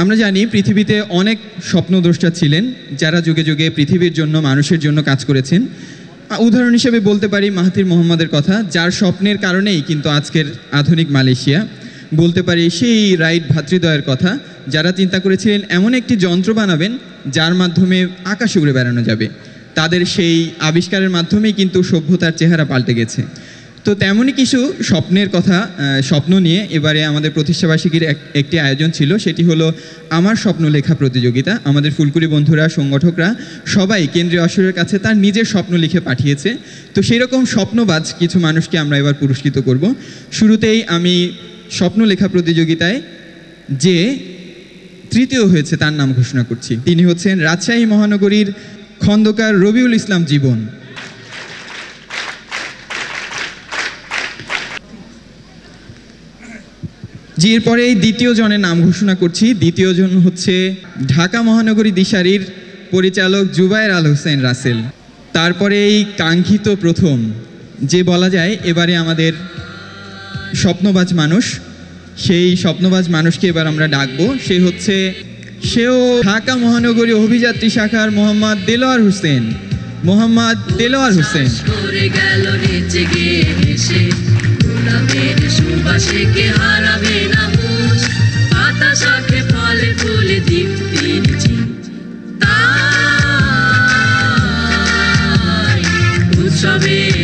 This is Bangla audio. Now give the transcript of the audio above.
আমরা জানি পৃথিবীতে অনেক স্বপ্নদ্রষ্টা ছিলেন, যারা যুগে যুগে পৃথিবীর জন্য, মানুষের জন্য কাজ করেছেন। উদাহরণ হিসেবে বলতে পারি মাহাতির মোহাম্মদের কথা, যার স্বপ্নের কারণেই কিন্তু আজকের আধুনিক মালয়েশিয়া। বলতে পারি সেই রাইট ভাতৃদ্বয়ের কথা, যারা চিন্তা করেছিলেন এমন একটি যন্ত্র বানাবেন, যার মাধ্যমে আকাশে উড়ে বেড়ানো যাবে। তাদের সেই আবিষ্কারের মাধ্যমেই কিন্তু সভ্যতার চেহারা পাল্টে গেছে। তো তেমনই কিছু স্বপ্নের কথা স্বপ্ন নিয়ে এবারে আমাদের প্রতিষ্ঠাবার্ষিকীর একটি আয়োজন ছিল, সেটি হলো আমার স্বপ্ন লেখা প্রতিযোগিতা। আমাদের ফুলকুড়ি বন্ধুরা, সংগঠকরা সবাই কেন্দ্রীয় আসরের কাছে তার নিজের স্বপ্ন লিখে পাঠিয়েছে। তো সেই রকম স্বপ্নবাজ কিছু মানুষকে আমরা এবার পুরস্কৃত করব। শুরুতেই আমি স্বপ্ন লেখা প্রতিযোগিতায় যে তৃতীয় হয়েছে তার নাম ঘোষণা করছি। তিনি হচ্ছেন রাজশাহী মহানগরীর খন্দকার রবিউল ইসলাম জীবন। জি, এরপরে এই দ্বিতীয় জনের নাম ঘোষণা করছি। দ্বিতীয় জন হচ্ছে ঢাকা মহানগরী দিশারির পরিচালক জুবায়ের আল হোসেন রাসেল। তারপরে এই কাঙ্ক্ষিত প্রথম, যে বলা যায় এবারে আমাদের স্বপ্নবাজ মানুষ, সেই স্বপ্নবাজ মানুষকে এবার আমরা ডাকবো। সে হচ্ছে, সেও ঢাকা মহানগরী অভিযাত্রী শাখার মোহাম্মদ দেলোয়ার হোসেন। মোহাম্মদ দেলোয়ার হোসেন। সুবাসে chove.